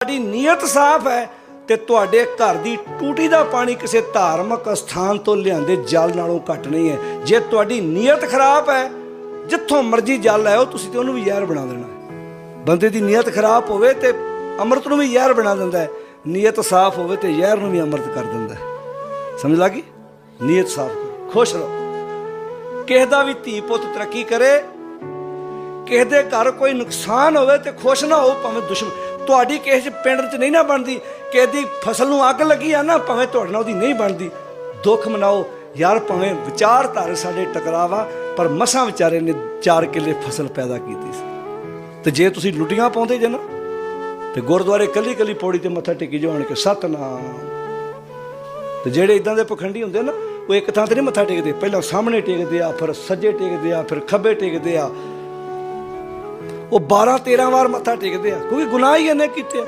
ਤੁਹਾਡੀ ਨੀਅਤ ਸਾਫ਼ ਹੈ ਤੇ ਤੁਹਾਡੇ ਘਰ ਦੀ ਟੂਟੀ ਦਾ ਪਾਣੀ ਕਿਸੇ ਧਾਰਮਿਕ ਸਥਾਨ ਤੋਂ ਲਿਆਂਦੇ ਜਲ ਨਾਲੋਂ ਘੱਟ ਨਹੀਂ ਹੈ। ਜੇ ਤੁਹਾਡੀ ਨੀਅਤ ਖਰਾਬ ਹੈ, ਜਿੱਥੋਂ ਮਰਜ਼ੀ ਜਲ ਆਇਓ ਤੁਸੀਂ ਤੇ ਉਹਨੂੰ ਵੀ ਜ਼ਹਿਰ ਬਣਾ ਦੇਣਾ ਹੈ। ਬੰਦੇ ਦੀ ਨੀਅਤ ਖਰਾਬ ਹੋਵੇ ਤੇ ਅੰਮ੍ਰਿਤ ਨੂੰ ਵੀ ਜ਼ਹਿਰ ਬਣਾ ਦਿੰਦਾ ਹੈ। ਨੀਅਤ ਸਾਫ਼ ਹੋਵੇ ਤੇ ਜ਼ਹਿਰ ਨੂੰ ਵੀ ਅੰਮ੍ਰਿਤ ਕਰ ਦਿੰਦਾ ਹੈ। ਸਮਝ ਲੱਗੀ? ਨੀਅਤ ਸਾਫ਼ ਕਰੋ, ਖੁਸ਼ ਰਹੋ। ਕਿਸੇ ਦਾ ਵੀ ਧੀ ਪੁੱਤ ਤਰੱਕੀ ਕਰੇ, ਕਿਸੇ ਦੇ ਘਰ ਕੋਈ ਨੁਕਸਾਨ ਹੋਵੇ ਤੇ ਖੁਸ਼ ਨਾ ਹੋ ਭਾਵੇਂ ਦੁਸ਼ਮਣ ਤੁਹਾਡੀ ਕਿਸੇ ਚ ਪਿੰਡ ਚ ਨਹੀਂ ਨਾ ਬਣਦੀ, ਕਿਸੇ ਦੀ ਫਸਲ ਨੂੰ ਅੱਗ ਲੱਗੀ ਆ ਨਾ, ਭਾਵੇਂ ਤੁਹਾਡੇ ਨਾਲ ਉਹਦੀ ਨਹੀਂ ਬਣਦੀ। ਦੁੱਖ ਮਨਾਓ, ਯਾਰ ਭਾਵੇਂ ਵਿਚਾਰਧਾਰੇ ਸਾਡੇ ਟਕਰਾਵਾ ਪਰ ਮਸਾਂ ਵਿਚਾਰੇ ਨੇ 4 ਕਿੱਲੇ ਫਸਲ ਪੈਦਾ ਕੀਤੀ ਸੀ। ਤੇ ਜੇ ਤੁਸੀਂ ਲੁੱਟੀਆਂ ਪਾਉਂਦੇ ਜੇ ਨਾ, ਤੇ ਗੁਰਦੁਆਰੇ ਕੱਲੀ ਕੱਲੀ ਪੌੜੀ ਤੇ ਮੱਥਾ ਟੇਕੀ ਜਾਣ ਕੇ ਸਤਨਾਮ। ਤੇ ਜਿਹੜੇ ਇਦਾਂ ਦੇ ਪਖੰਡੀ ਹੁੰਦੇ ਨਾ, ਉਹ ਇੱਕ ਥਾਂ ਤੇ ਨਹੀਂ ਮੱਥਾ ਟੇਕਦੇ। ਪਹਿਲਾਂ ਸਾਹਮਣੇ ਟੇਕਦੇ ਆ, ਫਿਰ ਸੱਜੇ ਟੇਕਦੇ ਆ, ਫਿਰ ਖੱਬੇ ਟੇਕਦੇ ਆ। ਉਹ 12 13 ਵਾਰ ਮੱਥਾ ਟੇਕਦੇ ਆ ਕਿਉਂਕਿ ਗੁਨਾਹ ਹੀ ਇਹਨੇ ਕੀਤੇ ਆ।